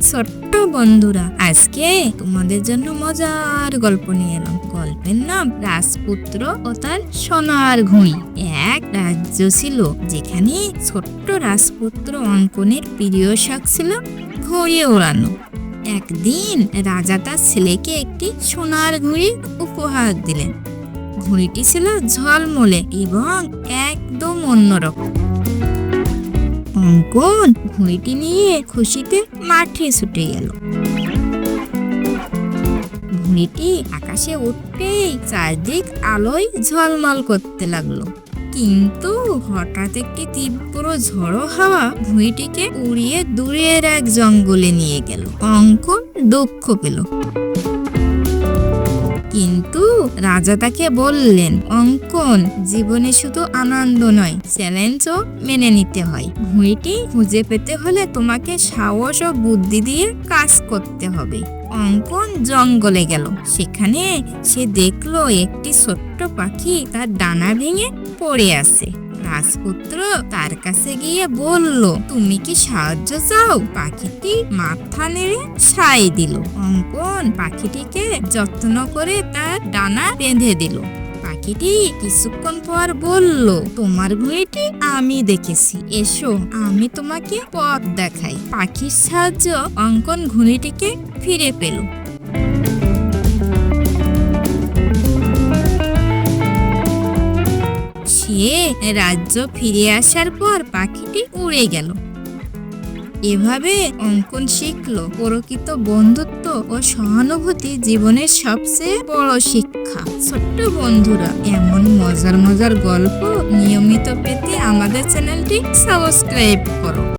ছোট্ট বন্ধুরা, আজকে তোমাদের জন্য মজার গল্প নিয়ে এলাম। গল্পের নাম রাজপুত্র ও তার সোনার ঘুড়ি। এক রাজ্য ছিল যেখানে ছোট্ট রাজপুত্র অঙ্কনের প্রিয় শখ ছিল ঘুড়ি ওড়ানো। একদিন রাজা তার ছেলেকে একটি সোনার ঘুড়ি উপহার দিলেন। ঘুড়িটি ছিল ঝলমলে এবং একদম অন্যরকম। অঙ্কন ঘুড়িটি নিয়ে খুশিতে মাঠে ছুটে গেল। ঘুড়িটি আকাশে উঠতেই চারদিক আলোয় ঝলমল করতে লাগল। কিন্তু হঠাৎ একটি তীব্র ঝড়ো হাওয়া ভুঁইটিকে উড়িয়ে দূরের এক জঙ্গলে নিয়ে গেল। অঙ্কন দুঃখ পেল। কিন্তু রাজা তাকে বললেন, অঙ্কন, জীবনে শুধু আনন্দ নয়, চ্যালেঞ্জও মেনে নিতে হয়। ভুঁইটি খুঁজে পেতে হলে তোমাকে সাহস ও বুদ্ধি দিয়ে কাজ করতে হবে। অঙ্কন জঙ্গলে গেল। সেখানে সে দেখল, একটি ছোট্ট পাখি তার ডানা ভেঙে পড়ে আছে। রাজপুত্র তার কাছে গিয়ে বলল, তুমি কি সাহায্য চাও? পাখিটি মাথা নেড়ে ছাই দিল। অঙ্কন পাখিটিকে যত্ন করে তার ডানা বেঁধে দিল। পাখিটি কিছুক্ষণ পর বলল, তোমার ঘুড়িটি আমি দেখেছি। এসো, আমি তোমাকে পথ দেখাই। পাখির সাহায্য অঙ্কন ঘুড়িটিকে ফিরে পেল। সে রাজ্য ফিরে আসার পর পাখিটি উড়ে গেল। এভাবে অঙ্কন শিখল প্রকৃত বন্ধুত্ব ও সহানুভূতি জীবনের সবচেয়ে বড় শিক্ষা। ছোট্ট বন্ধুরা, এমন মজার মজার গল্প নিয়মিত পেতে আমাদের চ্যানেলটি সাবস্ক্রাইব করো।